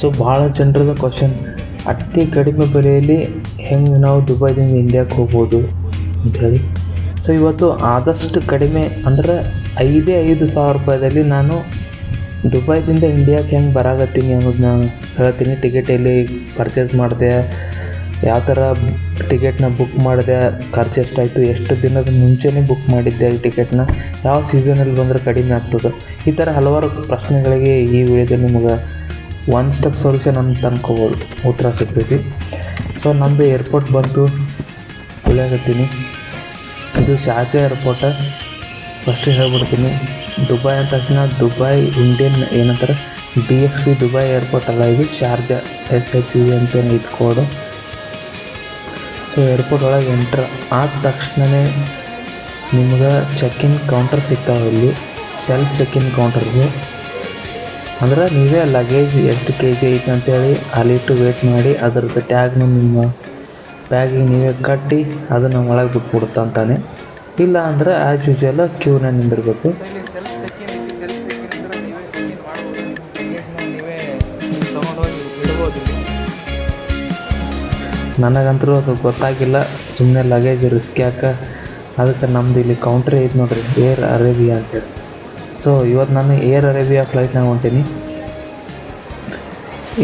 So ಭಾಳ ಜನರದ question ಅತಿ ಕಡಿಮೆ ಬೆಲೆಯಲ್ಲಿ ಹೆಂಗೆ ನಾವು ದುಬೈದಿಂದ ಇಂಡಿಯಾಕ್ಕೆ ಹೋಗ್ಬೋದು ಅಂಥೇಳಿ ಸೊ ಇವತ್ತು ಆದಷ್ಟು ಕಡಿಮೆ ಅಂದ್ರೆ ಐದೇ ಐದು ಸಾವಿರ ರೂಪಾಯಿದಲ್ಲಿ ನಾನು ದುಬೈದಿಂದ ಇಂಡಿಯಾಕ್ಕೆ ಹೆಂಗೆ ಬರಾಗತ್ತೀನಿ ಅನ್ನೋದು ನಾನು ಹೇಳ್ತೀನಿ. ಟಿಕೆಟ್ ಎಲ್ಲಿ ಪರ್ಚೇಸ್ ಮಾಡಿದೆ, ಯಾವ ಥರ ಟಿಕೆಟ್ನ ಬುಕ್ ಮಾಡಿದೆ, ಖರ್ಚು ಎಷ್ಟಾಯಿತು, ಎಷ್ಟು ದಿನದ ಮುಂಚೆನೇ ಬುಕ್ ಮಾಡಿದ್ದೆ ಈ ಟಿಕೆಟ್ನ ಯಾವ ಸೀಸನಲ್ಲಿ ಬಂದರೆ ಕಡಿಮೆ ಆಗ್ತದೆ. ಈ ಥರ ಹಲವಾರು ಪ್ರಶ್ನೆಗಳಿಗೆ ಈ ವಿಡಿಯೋದಲ್ಲಿ ನಿಮಗೆ ಒನ್ ಸ್ಟೆಪ್ ಸೊಲ್ಯೂಷನ್ ಅಂತ ಅನ್ಕೋಬೋದು, ಉತ್ತರ ಸಿಗ್ತೈತಿ. ಸೊ ನಮ್ಮದು ಏರ್ಪೋರ್ಟ್ ಬಂತು ಉಳಿಯಾಗತ್ತೀನಿ ಇದು ಶಾರ್ಜಾ ಏರ್ಪೋರ್ಟ ಫಸ್ಟಿಗೆ ಹೇಳ್ಬಿಡ್ತೀನಿ. ದುಬೈ ಅಂತ ತಕ್ಷಣ ದುಬೈ ಇಂಡಿಯನ್ ಏನಂತಾರೆ? B X P Dubai airport ಅಲ್ಲ ಇದು. ಶಾರ್ಜಾ ಎಸ್ ಎಚ್ ಇ ಅಂತೇನು ಇಟ್ಕೋಡು ಕೋಡು ಸೊ ಏರ್ಪೋರ್ಟ್ ಒಳಗೆ ಎಂಟ್ರ್ ಆದ ತಕ್ಷಣವೇ ನಿಮ್ಗೆ ಚೆಕ್ ಇನ್ ಕೌಂಟರ್ ಸಿಗ್ತಾವೆ ಇಲ್ಲಿ. ಸೆಲ್ಫ್ ಚೆಕ್ ಇನ್ ಕೌಂಟರ್ಗೆ ಅಂದ್ರೆ ನೀವೇ ಲಗೇಜ್ ಎಷ್ಟು ಕೆ ಜಿ ಐತೆ ಅಂತೇಳಿ ಅಲ್ಲಿಟ್ಟು ವೇಟ್ ಮಾಡಿ ಅದ್ರದ್ದು ಟ್ಯಾಗ್ನ ನಿಮ್ಮ ಬ್ಯಾಗಿಗೆ ನೀವೇ ಕಟ್ಟಿ ಅದನ್ನು ಒಳಗೆ ಬಿಟ್ಬಿಡುತ್ತೆ ಅಂತಾನೆ. ಇಲ್ಲ ಅಂದ್ರೆ ಆ್ಯಸ್ ಯೂಶುವಲ್ ಕ್ಯೂನ ನಿಂದಿರಬೇಕು. ನನಗಂತೂ ಅದು ಗೊತ್ತಾಗಿಲ್ಲ ಸುಮ್ಮನೆ ಲಗೇಜ್ ರಿಸ್ಕ್ ಯಾಕೆ? ಅದಕ್ಕೆ ನಮ್ದು ಇಲ್ಲಿ ಕೌಂಟ್ರ್ ಐತೆ ನೋಡ್ರಿ, ಏರ್ ಅರೇಬಿಯಾ ಅಂತೇಳಿ. ಸೊ ಇವತ್ತು ನಾನು ಏರ್ ಅರೇಬಿಯಾ ಫ್ಲೈಟ್ನಾಗ ಹೊಂಟೀನಿ.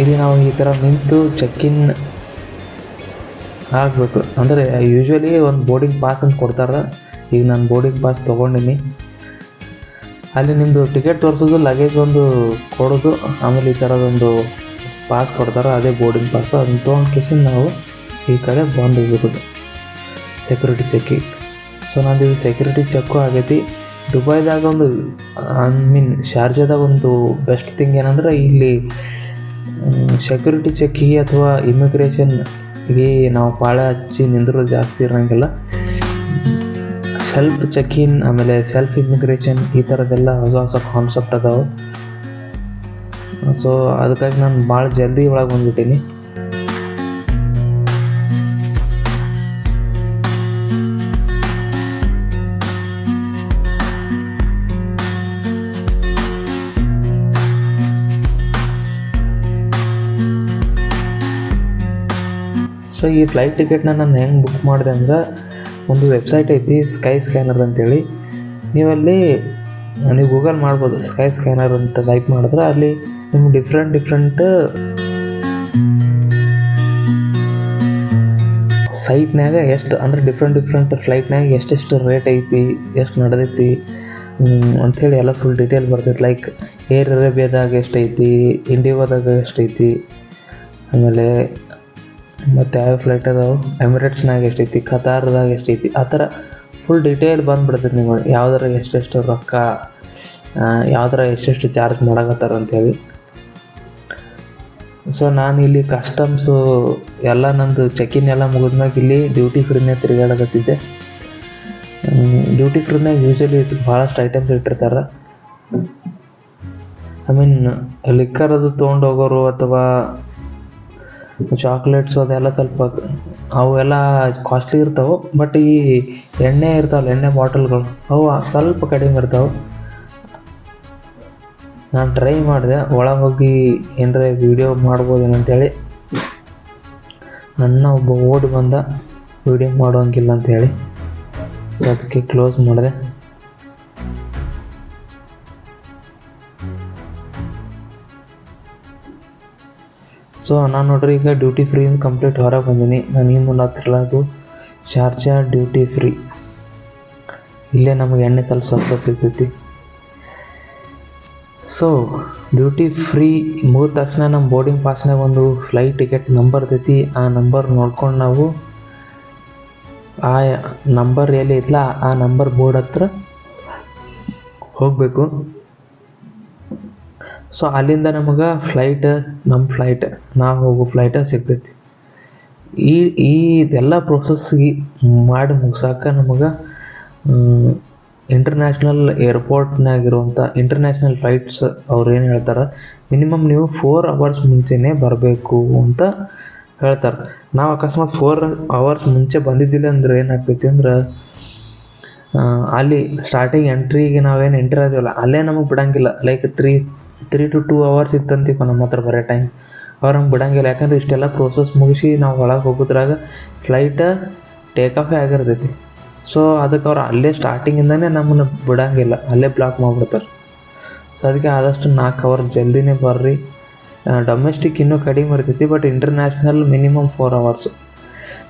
ಇಲ್ಲಿ ನಾವು ಈ ಥರ ನಿಂತು ಚೆಕ್ ಇನ್ ಆಗಬೇಕು. ಅಂದರೆ ಯೂಶ್ವಲಿ ಒಂದು ಬೋರ್ಡಿಂಗ್ ಪಾಸ್ ಅಂತ ಕೊಡ್ತಾರೆ. ಈಗ ನಾನು ಬೋರ್ಡಿಂಗ್ ಪಾಸ್ ತೊಗೊಂಡಿನಿ. ಅಲ್ಲಿ ನಿಮ್ಮದು ಟಿಕೆಟ್ ತೋರಿಸೋದು ಲಗೇಜ್ ಒಂದು ಕೊಡೋದು, ಆಮೇಲೆ ಈ ಥರದೊಂದು ಪಾಸ್ ಕೊಡ್ತಾರೆ, ಅದೇ ಬೋರ್ಡಿಂಗ್ ಪಾಸ್ ಅದನ್ನ ತೊಗೊಂಡು ನಾವು ಈ ಕಡೆ ಬಂದು ಸೆಕ್ಯೂರಿಟಿ ಚೆಕ್ಕಿಗೆ ಸೊ ನಾನು ಇದು ಸೆಕ್ಯೂರಿಟಿ ಚೆಕ್ಕು ಆಗೈತಿ. ದುಬೈದಾಗ ಒಂದು ಐ ಮೀನ್ ಶಾರ್ಜಾದಾಗ ಒಂದು ಬೆಸ್ಟ್ ಥಿಂಗ್ ಏನಂದ್ರೆ ಇಲ್ಲಿ ಸೆಕ್ಯೂರಿಟಿ ಚೆಕ್ಕಿಗೆ ಅಥವಾ ಇಮಿಗ್ರೇಷನ್ಗೆ ನಾವು ಪಾಳ ಹಚ್ಚಿ ನಿಂದಿರೋದು ಜಾಸ್ತಿ ಇರೋಂಗಿಲ್ಲ. ಸೆಲ್ಫ್ ಚೆಕ್ ಇನ್ ಆಮೇಲೆ ಸೆಲ್ಫ್ ಇಮಿಗ್ರೇಷನ್ ಈ ಥರದ್ದೆಲ್ಲ ಹೊಸ ಹೊಸ ಕಾನ್ಸೆಪ್ಟ್ ಅದಾವೆ. ಸೊ ಅದಕ್ಕಾಗಿ ನಾನು ಭಾಳ ಜಲ್ದಿ ಒಳಗೆ ಬಂದ್ಬಿಟ್ಟೀನಿ. ಸೊ ಈ ಫ್ಲೈಟ್ ಟಿಕೆಟ್ನ ನಾನು ಹೆಂಗೆ ಬುಕ್ ಮಾಡಿದೆ ಅಂದ್ರೆ ಒಂದು ವೆಬ್ಸೈಟ್ ಐತಿ ಸ್ಕೈ ಸ್ಕ್ಯಾನರ್ ಅಂತೇಳಿ. ನೀವಲ್ಲಿ, ನೀವು ಗೂಗಲ್ ಮಾಡ್ಬೋದು ಸ್ಕೈ ಸ್ಕ್ಯಾನರ್ ಅಂತ ಟೈಪ್ ಮಾಡಿದ್ರೆ ಅಲ್ಲಿ ನಿಮ್ಗೆ ಡಿಫ್ರೆಂಟ್ ಡಿಫ್ರೆಂಟ್ ಸೈಟ್ನಾಗ ಎಷ್ಟು, ಅಂದ್ರೆ ಡಿಫ್ರೆಂಟ್ ಡಿಫ್ರೆಂಟ್ ಫ್ಲೈಟ್ನಾಗ ಎಷ್ಟೆಷ್ಟು ರೇಟ್ ಐತಿ, ಎಷ್ಟು ನಡೆದೈತಿ ಅಂಥೇಳಿ ಎಲ್ಲ ಫುಲ್ ಡೀಟೇಲ್ ಬರ್ತೈತಿ. ಲೈಕ್ ಏರ್ ಅರೇಬಿಯಾದಾಗ ಎಷ್ಟೈತಿ ಇಂಡಿಗೋದಾಗ ಎಷ್ಟೈತಿ, ಆಮೇಲೆ ಮತ್ತು ಯಾವ ಫ್ಲೈಟ್ ಅದಾವೆ? ಎಮಿರೇಟ್ಸ್ನಾಗ ಎಷ್ಟೈತಿ? ಕತಾರ್ದಾಗ ಎಷ್ಟೈತಿ? ಆ ಥರ ಫುಲ್ ಡೀಟೇಲ್ ಬಂದ್ಬಿಡ್ತೈತೆ ನಿಮಗೆ. ಯಾವ್ದಾರ ಎಷ್ಟೆಷ್ಟು ರೊಕ್ಕ ಯಾವ್ದಾರ ಎಷ್ಟೆಷ್ಟು ಚಾರ್ಜ್ ಮಾಡಕತ್ತಾರ ಅಂತೇಳಿ ಸೊ ನಾನು ಇಲ್ಲಿ ಕಸ್ಟಮ್ಸು ಎಲ್ಲ ನಂದು ಚೆಕಿನ್ ಎಲ್ಲ ಮುಗಿದ್ಮ್ಯಾಗ ಇಲ್ಲಿ ಡ್ಯೂಟಿ ಫ್ರೀನೇ ತಿರುಗಾಡಕತ್ತಿದ್ದೆ. ಡ್ಯೂಟಿ ಫ್ರೀನಾಗ ಯೂಶಲಿ ಭಾಳಷ್ಟು ಐಟಮ್ಸ್ ಇಟ್ಟಿರ್ತಾರೆ. ಐ ಮೀನ್ ಲಿಕ್ಕರ್ ಅದು ತೊಗೊಂಡು ಹೋಗೋರು ಅಥವಾ ಚಾಕ್ಲೇಟ್ಸ್ ಅದೆಲ್ಲ ಸ್ವಲ್ಪ ಅವೆಲ್ಲ ಕಾಸ್ಟ್ಲಿ ಇರ್ತಾವೆ ಬಟ್ ಈ ಎಣ್ಣೆ ಇರ್ತಾವಲ್ಲ, ಎಣ್ಣೆ ಬಾಟಲ್ಗಳು ಅವು ಸ್ವಲ್ಪ ಕಡಿಮೆ ಇರ್ತಾವೆ. ನಾನು ಟ್ರೈ ಮಾಡಿದೆ ಒಳ ಹೋಗಿ ಏನರೇ ವೀಡಿಯೋ ಮಾಡ್ಬೋದೇನೋ ಅಂತೇಳಿ. ನನ್ನ ಒಬ್ಬ ಓಡಿ ಬಂದ ವೀಡಿಯೋ ಮಾಡೋಂಗಿಲ್ಲ ಅಂತೇಳಿ. ಅದಕ್ಕೆ ಕ್ಲೋಸ್ ಮಾಡಿದೆ. ಸೊ ನಾನು ನೋಡ್ರಿ, ಈಗ ಡ್ಯೂಟಿ ಫ್ರೀ ಕಂಪ್ಲೀಟ್ ಹೊರಗೆ ಬಂದೀನಿ. ನಾನು ಈ ಮುಂದೆ ಹತ್ತಿರಲ್ಲ ಅದು ಶಾರ್ಜಾ ಡ್ಯೂಟಿ ಫ್ರೀ ಇಲ್ಲೇ ನಮಗೆ ಎಣ್ಣೆ ಸ್ವಲ್ಪ ಸಸ್ತ ಸಿಗ್ತೈತಿ. ಸೊ ಡ್ಯೂಟಿ ಫ್ರೀ ಮುಗಿದ ತಕ್ಷಣ ನಮ್ಮ ಬೋರ್ಡಿಂಗ್ ಪಾಸ್ನಾಗ ಒಂದು ಫ್ಲೈಟ್ ಟಿಕೆಟ್ ನಂಬರ್ ಇರ್ತೈತಿ. ಆ ನಂಬರ್ ನೋಡ್ಕೊಂಡು ನಾವು ಆ ನಂಬರ್ ಎಲ್ಲಿ ಇತ್ತಲ್ಲ ಆ ನಂಬರ್ ಬೋರ್ಡ್ ಹತ್ರ ಹೋಗಬೇಕು. ಸೊ ಅಲ್ಲಿಂದ ನಮಗೆ ಫ್ಲೈಟ್ ನಮ್ಮ ಫ್ಲೈಟ್ ನಾವು ಹೋಗೋ ಫ್ಲೈಟ ಸಿಗ್ತೈತಿ. ಈ ಈ ಇದೆಲ್ಲ ಪ್ರೊಸೆಸ್ಗೆ ಮಾಡಿ ಮುಗ್ಸಾಕ ನಮಗೆ ಇಂಟರ್ನ್ಯಾಷನಲ್ ಏರ್ಪೋರ್ಟ್ನಾಗಿರುವಂಥ ಇಂಟರ್ನ್ಯಾಷನಲ್ ಫ್ಲೈಟ್ಸ್ ಅವ್ರು ಏನು ಹೇಳ್ತಾರೆ ಮಿನಿಮಮ್ ನೀವು ಫೋರ್ ಅವರ್ಸ್ ಮುಂಚೆನೇ ಬರಬೇಕು ಅಂತ ಹೇಳ್ತಾರೆ. ನಾವು ಅಕಸ್ಮಾತ್ ಫೋರ್ ಅವರ್ಸ್ ಮುಂಚೆ ಬಂದಿದ್ದಿಲ್ಲ ಅಂದ್ರೆ ಏನಾಗ್ತೈತಿ ಅಂದ್ರೆ ಅಲ್ಲಿ ಸ್ಟಾರ್ಟಿಂಗ್ ಎಂಟ್ರಿಗೆ ನಾವೇನು ಎಂಟ್ರಿ ಆದಿವಲ್ಲ, ಅಲ್ಲೇ ನಮಗೆ ಬಿಡಂಗಿಲ್ಲ. Like three three to two hours ಇತ್ತಂತೀವಿ ನಮ್ಮ ಹತ್ರ ಬರೋ ಟೈಮ್ ಅವ್ರು ಹಂಗೆ ಬಿಡಂಗಿಲ್ಲ. ಯಾಕಂದ್ರೆ ಇಷ್ಟೆಲ್ಲ ಪ್ರೋಸೆಸ್ ಮುಗಿಸಿ ನಾವು ಒಳಗೆ ಹೋಗೋದ್ರಾಗ ಫ್ಲೈಟ ಟೇಕ್ ಆಫೇ ಆಗಿರ್ತೈತಿ. ಸೊ ಅದಕ್ಕೆ ಅವ್ರು ಅಲ್ಲೇ ಸ್ಟಾರ್ಟಿಂಗಿಂದನೇ ನಮ್ಮನ್ನು ಬಿಡಂಗಿಲ್ಲ. ಅಲ್ಲೇ ಬ್ಲಾಕ್ ಮಾಡಿಬಿಡ್ತಾರೆ. ಸೊ ಅದಕ್ಕೆ ಆದಷ್ಟು ನಾಲ್ಕು ಅವರ್ ಜಲ್ದಿನೇ ಬರ್ರಿ. ಡೊಮೆಸ್ಟಿಕ್ ಇನ್ನೂ ಕಡಿಮೆ ಇರ್ತೈತಿ but international minimum four hours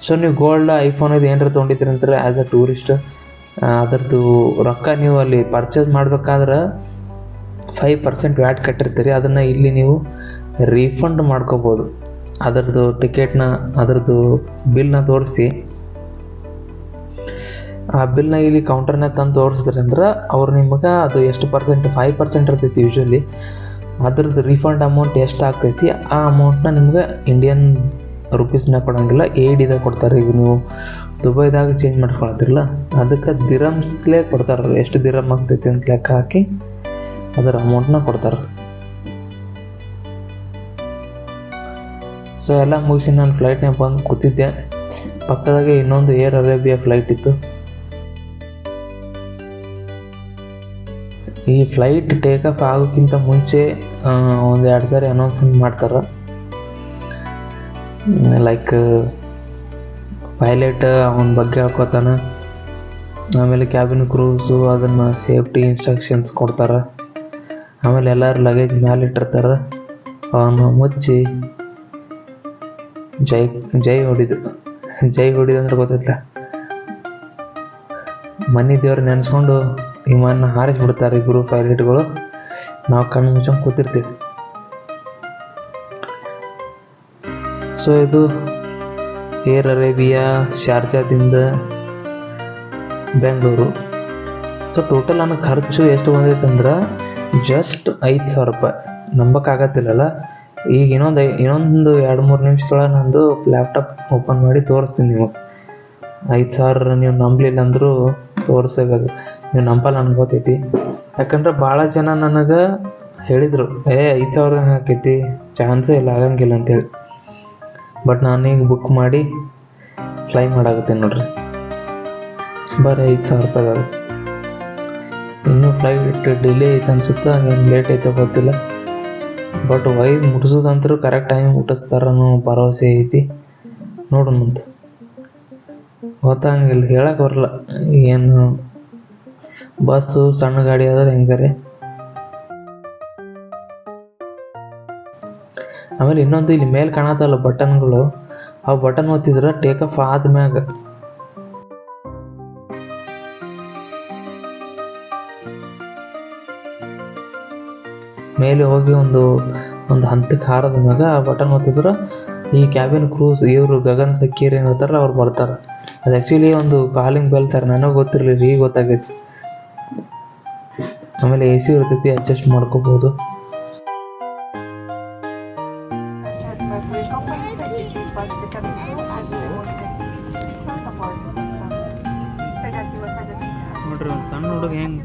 so ನೀವು ಗೋಲ್ಡ್ ಐಫೋನ್ ಇದು ಏನಾರ ತೊಗೊಂಡಿದ್ರಿ ಅಂತಾರೆ ಆ್ಯಸ್ ಅ ಟೂರಿಸ್ಟ್ ಅದರದ್ದು ರೊಕ್ಕ ನೀವು ಅಲ್ಲಿ ಪರ್ಚೇಸ್ ಮಾಡ್ಬೇಕಾದ್ರೆ ಫೈವ್ ಪರ್ಸೆಂಟ್ ವ್ಯಾಟ್ ಕಟ್ಟಿರ್ತೀರಿ, ಅದನ್ನು ಇಲ್ಲಿ ನೀವು ರೀಫಂಡ್ ಮಾಡ್ಕೋಬೋದು. ಅದರದ್ದು ಟಿಕೆಟ್ನ ಅದರದ್ದು ಬಿಲ್ನ ತೋರಿಸಿ. ಆ ಬಿಲ್ನ ಇಲ್ಲಿ ಕೌಂಟರ್ನ ತಂದು ತೋರಿಸಿದ್ರೆ ಅಂದ್ರೆ ಅವ್ರು ನಿಮಗೆ ಅದು ಎಷ್ಟು ಪರ್ಸೆಂಟ್ ಫೈವ್ ಪರ್ಸೆಂಟ್ ಇರ್ತೈತಿ ಯೂಶ್ವಲಿ ಅದ್ರದ್ದು ರೀಫಂಡ್ ಅಮೌಂಟ್ ಎಷ್ಟು ಆಗ್ತೈತಿ, ಆ ಅಮೌಂಟ್ನ ನಿಮ್ಗೆ ಇಂಡಿಯನ್ ರುಪೀಸ್ನ ಕೊಡೋಂಗಿಲ್ಲ ಏಡಿದಾಗ ಕೊಡ್ತಾರೆ. ಈಗ ನೀವು ದುಬೈದಾಗ ಚೇಂಜ್ ಮಾಡ್ಕೊಳತ್ತಿರಲ್ಲ, ಅದಕ್ಕೆ ದಿರಮ್ಸ್ಲೇ ಕೊಡ್ತಾರೆ ಎಷ್ಟು ದಿರಮ್ ಆಗ್ತೈತಿ ಅಂತ ಲೆಕ್ಕ ಹಾಕಿ. ಅದರ ಅಮೌಂಟ್ನ ಕೊಡ್ತಾರೆ. ಸೊ ಎಲ್ಲ ಮುಗಿಸಿ ನಾನು ಫ್ಲೈಟ್ನಾಗ ಬಂದು ಕೂತಿದ್ದೆ. ಪಕ್ಕದಾಗೆ ಇನ್ನೊಂದು ಏರ್ ಅರೇಬಿಯಾ ಫ್ಲೈಟ್ ಇತ್ತು. ಈ ಫ್ಲೈಟ್ ಟೇಕ್ ಆಫ್ ಆಗೋಕ್ಕಿಂತ ಮುಂಚೆ ಒಂದು ಎರಡು ಸಾರಿ ಅನೌನ್ಸ್ಮೆಂಟ್ ಮಾಡ್ತಾರೆ. ಲೈಕ್ ಪೈಲಟ್ ಅವನ ಬಗ್ಗೆ ಹೇಳ್ಕೊತಾನೆ ಆಮೇಲೆ ಕ್ಯಾಬಿನ್ ಕ್ರೂಸು ಅದನ್ನು ಸೇಫ್ಟಿ ಇನ್ಸ್ಟ್ರಕ್ಷನ್ಸ್ ಕೊಡ್ತಾರೆ. ಆಮೇಲೆ ಎಲ್ಲರೂ ಲಗೇಜ್ ಮ್ಯಾಲೆ ಇಟ್ಟಿರ್ತಾರ. ಅವನು ಮುಚ್ಚಿ ಜೈ ಜೈ ಹೊಡಿದು. ಜೈ ಹೊಡಿದು ಅಂದ್ರೆ ಗೊತ್ತೈತ ಮನೆ ದೇವ್ರು ನೆನೆಸ್ಕೊಂಡು ವಿಮಾನ ಹಾರಿಸ್ಬಿಡ್ತಾರೆ ಇಬ್ಬರು ಪೈಲಟ್ಗಳು ನಾವು ಕಣ್ಣು ಮುಚ್ಚಂಗೆ ಕೂತಿರ್ತೀವಿ. ಸೊ ಇದು ಏರ್ ಅರೇಬಿಯಾ ಶಾರ್ಜಾದಿಂದ ಬೆಂಗಳೂರು. ಸೊ ಟೋಟಲ್ ನನ್ನ ಖರ್ಚು ಎಷ್ಟು ಬಂದೈತೆ ಅಂದ್ರೆ ಜಸ್ಟ್ ಐದು ಸಾವಿರ ರೂಪಾಯಿ. ನಂಬಕ್ಕಾಗತ್ತಿಲ್ಲಲ್ಲ ಈಗ ಇನ್ನೊಂದು ಇನ್ನೊಂದು ಎರಡು ಮೂರು ನಿಮಿಷದೊಳಗೆ ನಂದು ಲ್ಯಾಪ್ಟಾಪ್ ಓಪನ್ ಮಾಡಿ ತೋರಿಸ್ತೀನಿ ನೀವು. ಐದು ಸಾವಿರ ನೀವು ನಂಬಲಿಲ್ಲ ಅಂದರೂ ತೋರಿಸಬೇಕು. ನೀವು ನಂಬಲ್ಲ ಗೊತ್ತೈತಿ. ಯಾಕಂದ್ರೆ ಭಾಳ ಜನ ನನಗೆ ಹೇಳಿದರು, ಏ, ಐದು ಸಾವಿರ ಹಾಕೈತಿ ಚಾನ್ಸೇ ಇಲ್ಲ, ಆಗಂಗಿಲ್ಲ ಅಂತೇಳಿ. ಬಟ್ ನಾನೀಗ ಬುಕ್ ಮಾಡಿ ಫ್ಲೈ ಮಾಡಾಕತ್ತೀನಿ ನೋಡ್ರಿ. ಬರೀ ಐದು ಸಾವಿರ ರೂಪಾಯಿ ಇನ್ನೂ ಫ್ಲೈಟ್ ಡಿಲೇ ಐತೆ ಅನ್ಸುತ್ತೆ? ಹಂಗೇನು ಲೇಟ್ ಐತೆ ಗೊತ್ತಿಲ್ಲ. ಬಟ್ ವೈ ಮುಟ್ಸೋದಂತರೂ ಕರೆಕ್ಟ್ ಟೈಮ್ ಮುಟ್ಟಿಸ್ತಾರ ಭರವಸೆ ಐತಿ. ನೋಡೋಣ ಅಂತ. ಗೊತ್ತಾಗಂಗಿಲ್ಲ ಹೇಳಕ್ಕೆ ಬರಲ್ಲ. ಏನು? ಬಸ್ಸು ಸಣ್ಣ ಗಾಡಿ ಆದ್ರೆ ಹೆಂಗಾರೆ? ಆಮೇಲೆ ಇನ್ನೊಂದು ಇಲ್ಲಿ ಮೇಲೆ ಕಾಣತ್ತಲ್ಲ ಬಟನ್ಗಳು ಆ ಬಟನ್ ಒತ್ತಿದ್ರೆ ಟೇಕ್ ಆಫ್ ಆದ್ಮ್ಯಾಗ. ಮೇಲೆ ಹೋಗಿ ಒಂದು ಒಂದು ಹಂತಕ್ಕೆ ಹಾರದ ಮ್ಯಾಗ ಬಟನ್ ಒತ್ತಿದ್ರೆ. ಈ ಕ್ಯಾಬಿನ್ ಕ್ರೂಸ್ ಇವರು ಗಗನ್ ಸಕ್ಕೀರ್ ಏನು ಇರ್ತಾರಲ್ಲ ಅವ್ರು ಬರ್ತಾರೆ. ಅದು ಆ್ಯಕ್ಚುಲಿ ಒಂದು ಕಾಲಿಂಗ್ ಬೆಲ್ ಥರ ನನಗೆ ಗೊತ್ತಿರಲಿಲ್ಲ, ಈಗ ಗೊತ್ತಾಗೈತಿ. ಆಮೇಲೆ ಎ ಸಿ ಇರ್ತೈತಿ ಅಡ್ಜಸ್ಟ್ ಮಾಡ್ಕೋಬೋದು. ನೋಡ್ರಿ ಒಂದು ಸಣ್ಣ ಹುಡುಗ ಹೆಂಗೆ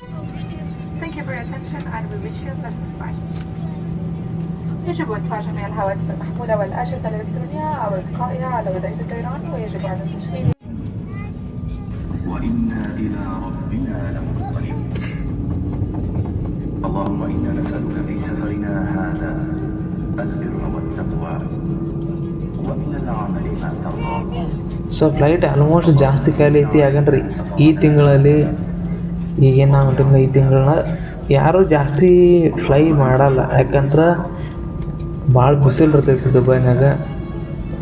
Thank you for your attention and we wish you a pleasant flight. يجب إدفاع جميع الهواتف المحمولة والأجهزة الإلكترونية أو إبقائها على وضعية الطيران ويجب على التشغيل وإنا إلى ربنا لمنقلبون اللهم إنا نسألك في سفرنا هذا البر والتقوى ومن العمل ما ترضى so flight almost ಜಾಸ್ತಿ ಖಾಲಿ ಐತಿ ಯಾಕಂದ್ರೆ ಈ ತಿಂಗಳಲ್ಲಿ ಈಗೇನು ನಾವು ಈ ತಿಂಗಳನ್ನ. ಯಾರೂ ಜಾಸ್ತಿ ಫ್ಲೈ ಮಾಡಲ್ಲ. ಯಾಕಂದ್ರೆ ಭಾಳ ಬಿಸಿಲು ಇರ್ತೈತಿ ದುಬೈನಾಗ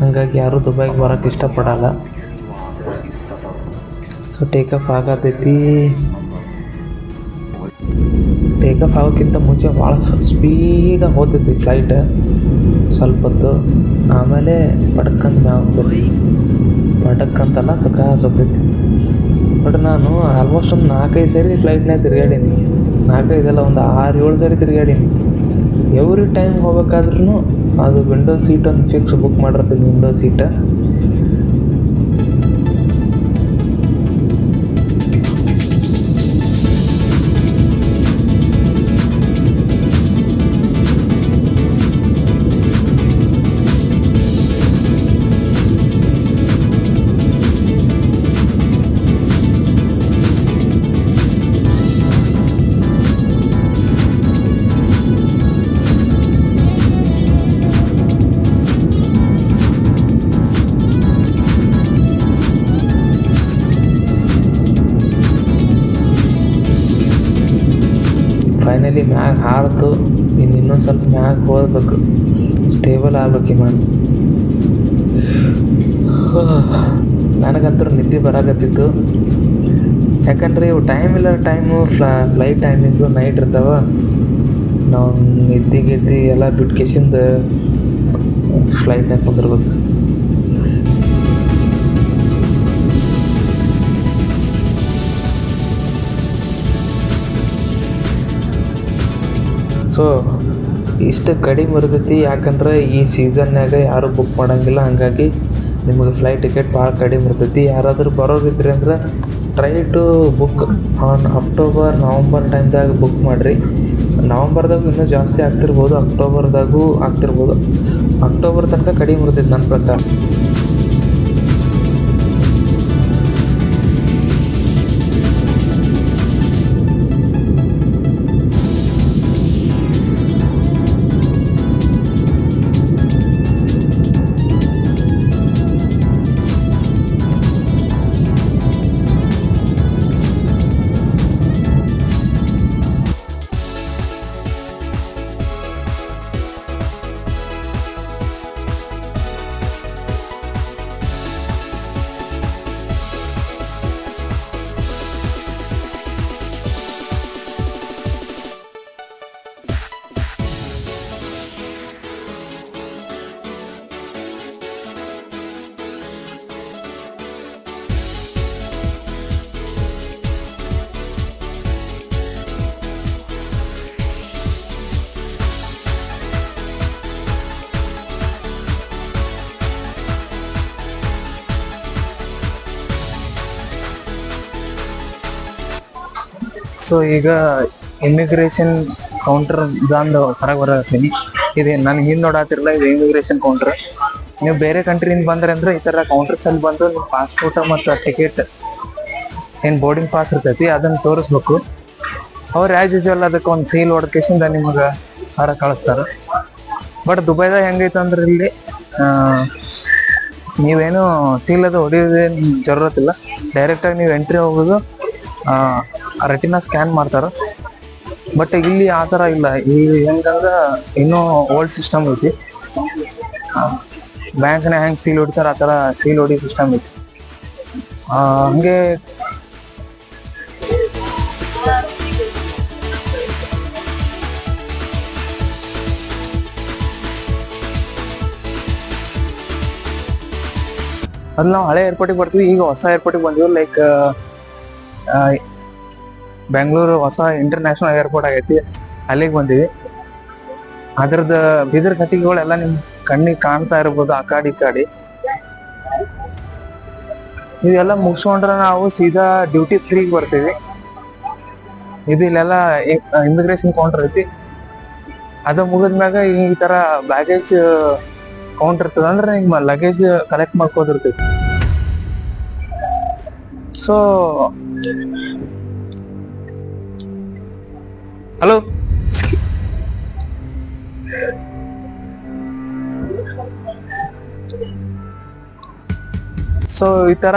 ಹಂಗಾಗಿ ಯಾರೂ ದುಬೈಗೆ ಬರೋಕ್ಕೆ ಇಷ್ಟಪಡಲ್ಲ. ಸೊ ಟೇಕ್ ಆಫ್ ಆಗತೈತಿ. ಟೇಕ್ ಆಫ್ ಆಗೋಕ್ಕಿಂತ ಮುಂಚೆ ಭಾಳ ಸ್ಪೀಡಾಗಿ ಹೋಗ್ತೈತಿ ಫ್ಲೈಟ್ ಸ್ವಲ್ಪ ಹೊತ್ತು ಆಮೇಲೆ ಪಟಕ್ಕಂತ ಮ್ಯಾಗ ಹೋಗ್ತೈತಿ. ಪಟಕ್ ಅಂತಲ್ಲ ಸುಖ ಸೊಪ್ಪೈತಿ ಬಟ್ ನಾನು ಆಲ್ಮೋಸ್ಟ್ ಒಂದು ನಾಲ್ಕೈದು ಸರಿ ಫ್ಲೈಟ್ನಾಗ ತಿರುಗಾಡೀನಿ. ನಾಲ್ಕೈದಲ್ಲ ಒಂದು ಆರು ಏಳು ಸರಿ ತಿರುಗಾಡೀನಿ. ಎವ್ರಿ ಟೈಮ್ ಹೋಗ್ಬೇಕಾದ್ರೂ ಅದು ವಿಂಡೋ ಸೀಟ್ ಒಂದು ಫಿಕ್ಸ್ ಬುಕ್ ಮಾಡಿರ್ತೀನಿ ವಿಂಡೋ ಸೀಟ ಫೈನಲಿ ಮ್ಯಾಗ ಹಾರ್ತು ಇನ್ನು ಇನ್ನೊಂದು ಸ್ವಲ್ಪ ಮ್ಯಾಗ ಹೋಗ್ಬೇಕು. ಸ್ಟೇಬಲ್ ಆಗ್ಬೇಕು ಇಮಾನ್ ನನಗಂತೂ ನಿದ್ದೆ ಬರಾಕತ್ತಿತ್ತು. ಯಾಕಂದ್ರೆ ಇವು ಟೈಮ್ ಇಲ್ಲ ಟೈಮು ಫ್ಲೈಟ್ ಟೈಮಿಂಗು ನೈಟ್ ಇರ್ತಾವ. ನಾವು ನಿದ್ದೆ ಗಿದ್ದಿ ಎಲ್ಲ ಬಿಟ್ಕೇಶಿಂದ ಫ್ಲೈಟ್ ಕುಂದಿರ್ಬೇಕು. ಸೊ ಇಷ್ಟು ಕಡಿಮೆ ಇರ್ತೈತಿ ಯಾಕಂದ್ರೆ ಈ ಸೀಸನ್ನಾಗ ಯಾರೂ ಬುಕ್ ಮಾಡಂಗಿಲ್ಲ. ಹಂಗಾಗಿ ನಿಮಗೆ ಫ್ಲೈಟ್ ಟಿಕೆಟ್ ಭಾಳ ಕಡಿಮೆ ಇರ್ತೈತಿ ಯಾರಾದರೂ ಬರೋರಿದ್ರಿ ಅಂದ್ರೆ try to book on October November ಟೈಮ್ದಾಗ ಬುಕ್ ಮಾಡಿರಿ. ನವಂಬರ್ದಾಗ ಇನ್ನೂ ಜಾಸ್ತಿ ಆಗ್ತಿರ್ಬೋದು. ಅಕ್ಟೋಬರ್ದಾಗೂ ಆಗ್ತಿರ್ಬೋದು. ಅಕ್ಟೋಬರ್ ತನಕ ಕಡಿಮೆ ಇರ್ತೈತಿ ನನ್ನ ಪ್ರಕಾರ. ಸೊ ಈಗ ಇಮಿಗ್ರೇಷನ್ ಕೌಂಟರ್ ಬಂದು ಹೊರಗೆ ಬರತ್ತೀನಿ ಇದು ನನಗೆ ಹಿಂದೆ ನೋಡಾತಿರಲ್ಲ ಇದು ಇಮಿಗ್ರೇಷನ್ ಕೌಂಟರ್ ನೀವು ಬೇರೆ ಕಂಟ್ರಿಯಿಂದ ಬಂದ್ರೆ ಅಂದ್ರೆ ಈ ಥರ ಕೌಂಟರ್ಸ್ ಬಂದು ನಿಮ್ಮ ಪಾಸ್ಪೋರ್ಟ್ ಮತ್ತು ಟಿಕೆಟ್ ಏನು ಬೋರ್ಡಿಂಗ್ ಪಾಸ್ ಇರ್ತೈತಿ ಅದನ್ನು ತೋರಿಸ್ಬೇಕು. ಅವ್ರು ಆ್ಯಸ್ ಯೂಶುವಲ್ ಅದಕ್ಕೆ ಒಂದು ಸೀಲ್ ಹೊಡ್ಕೇಶಿಂದ ನಿಮಗೆ ಹೊರ ಕಳಿಸ್ತಾರೆ. ಬಟ್ ದುಬೈದಾಗ ಹೆಂಗೈತೆ ಅಂದ್ರೆ ಇಲ್ಲಿ ನೀವೇನು ಸೀಲ್ ಅದು ಹೊಡಿಯೋದೇನು ಜರೂರತ್ತಿಲ್ಲ ಡೈರೆಕ್ಟಾಗಿ ನೀವು ಎಂಟ್ರಿ ಹೋಗೋದು ರೆಟಿನ ಸ್ಕ್ಯಾನ್ ಮಾಡ್ತಾರೆ. ಬಟ್ ಇಲ್ಲಿ ಆ ಥರ ಇಲ್ಲ. ಇಲ್ಲಿ ಹೆಂಗಂದ್ರೆ ಇನ್ನೂ ಓಲ್ಡ್ ಸಿಸ್ಟಮ್ ಐತಿ. ಬ್ಯಾಂಕ್ನ ಹೆಂಗೆ ಸೀಲ್ ಹೊಡಿತಾರೆ, ಆ ಥರ ಸೀಲ್ ಹೊಡಿ ಸಿಸ್ಟಮ್ ಐತಿ. ಹಂಗೆ ಅದು ನಾವು ಹಳೆ ಏರ್ಪೋರ್ಟಿಗೆ ಬರ್ತೀವಿ, ಈಗ ಹೊಸ ಏರ್ಪೋರ್ಟಿಗೆ ಬಂದಿವಿ ಲೈಕ್ ಬೆಂಗಳೂರು ಹೊಸ ಇಂಟರ್ನ್ಯಾಷನಲ್ ಏರ್ಪೋರ್ಟ್ ಆಗೈತಿ. ಅಲ್ಲಿಗೆ ಬಂದೀವಿ. ಅದ್ರದ್ದು ಬಿದಿರ್ ಕಟ್ಟಿಗೆಗಳೆಲ್ಲ ನಿಮ್ ಕಣ್ಣಿಗೆ ಕಾಣ್ತಾ ಇರ್ಬೋದು, ಆ ಕಾಡಿ ಕಾಡಿ. ಇದೆಲ್ಲ ಮುಗಿಸ್ಕೊಂಡ್ರೆ ನಾವು ಸೀದಾ ಡ್ಯೂಟಿ ಫ್ರೀಗೆ ಬರ್ತೀವಿ. ಇದು ಇಲ್ಲೆಲ್ಲ ಇಮಿಗ್ರೇಷನ್ ಕೌಂಟರ್ ಐತಿ. ಅದು ಮುಗಿದ್ಮ್ಯಾಗ ಈ ತರ ಬ್ಯಾಗೇಜ್ ಕೌಂಟರ್ ಇರ್ತದ. ಅಂದ್ರೆ ನಿಮ್ಮ ಲಗೇಜ್ ಕಲೆಕ್ಟ್ ಮಾಡ್ಕೋದಿರ್ತೈತಿ ಸೊ ಹಲೋ? ಸೊ ಈ ತರ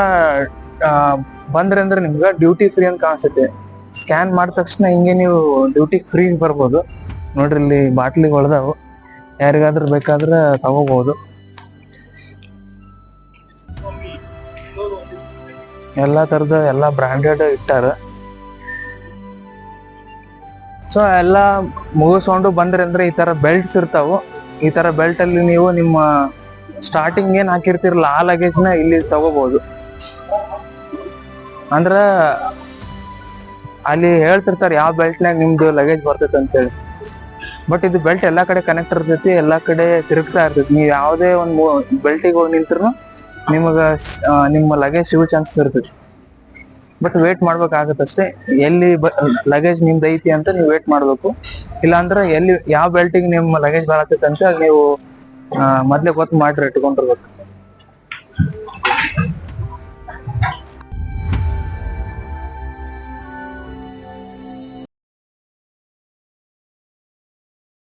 ಬಂದ್ರೆ ಅಂದ್ರೆ ನಿಮ್ಗೆ ಡ್ಯೂಟಿ ಫ್ರೀ ಅಂತ ಕಾಣಿಸುತ್ತೆ. ಸ್ಕ್ಯಾನ್ ಮಾಡಿದ ತಕ್ಷಣ ಹಿಂಗೆ ನೀವು ಡ್ಯೂಟಿ ಫ್ರೀ ಬರ್ಬೋದು. ನೋಡ್ರಿ ಇಲ್ಲಿ ಬಾಟ್ಲಿಗೆ ಹೊಳ್ದಾವು ಯಾರಿಗಾದ್ರೂ ಬೇಕಾದ್ರೆ ತಗೋಬಹುದು ಎಲ್ಲಾ ತರದ ಎಲ್ಲಾ ಬ್ರಾಂಡೆಡ್ ಇಟ್ಟಾರ. ಸೊ ಎಲ್ಲ ಮುಗಿಸ್ಕೊಂಡು ಬಂದ್ರಿ ಅಂದ್ರೆ ಈ ತರ ಬೆಲ್ಟ್ಸ್ ಇರ್ತಾವು. ಈ ತರ ಬೆಲ್ಟ್ ಅಲ್ಲಿ ನೀವು ನಿಮ್ಮ ಸ್ಟಾರ್ಟಿಂಗ್ ಏನ್ ಹಾಕಿರ್ತಿರಲ್ಲ, ಆ ಲಗೇಜ್ನ ಇಲ್ಲಿ ತಗೋಬಹುದು ಅಂದ್ರ ಅಲ್ಲಿ ಹೇಳ್ತಿರ್ತಾರೆ, ಯಾವ ಬೆಲ್ಟ್ನಾಗ ನಿಮ್ದು ಲಗೇಜ್ ಬರ್ತೈತೆ ಅಂತೇಳಿ. ಬಟ್ ಇದು ಬೆಲ್ಟ್ ಎಲ್ಲಾ ಕಡೆ ಕನೆಕ್ಟ್ ಇರ್ತೈತಿ, ಎಲ್ಲಾ ಕಡೆ ತಿರುಗ್ತಾ ಇರ್ತೈತಿ. ನೀವು ಯಾವುದೇ ಒಂದು ಬೆಲ್ಟಿಗೆ ಹೋಗಿ ನಿಂತ್ರು ನಿಮಗ ನಿಮ್ಮ ಲಗೇಜ್ ಸಿಗೋ ಚಾನ್ಸಸ್ ಇರ್ತೈತಿ. ಬಟ್ ವೇಟ್ ಮಾಡ್ಬೇಕಾಗತ್ತಷ್ಟೇ. ಎಲ್ಲಿ ಲಗೇಜ್ ನಿಮ್ದು ಐತಿ ಅಂತ ನೀವು ವೇಟ್ ಮಾಡ್ಬೇಕು. ಇಲ್ಲಾಂದ್ರೆ ಎಲ್ಲಿ, ಯಾವ ಬೆಲ್ಟಿಗೆ ನಿಮ್ಮ ಲಗೇಜ್ ಬರತೈತೆ ಅಂತ ನೀವು ಮೊದ್ಲೇ ಗೊತ್ತು ಮಾಡ್ರಿ ಇಟ್ಕೊಂಡಿರ್ಬೇಕು.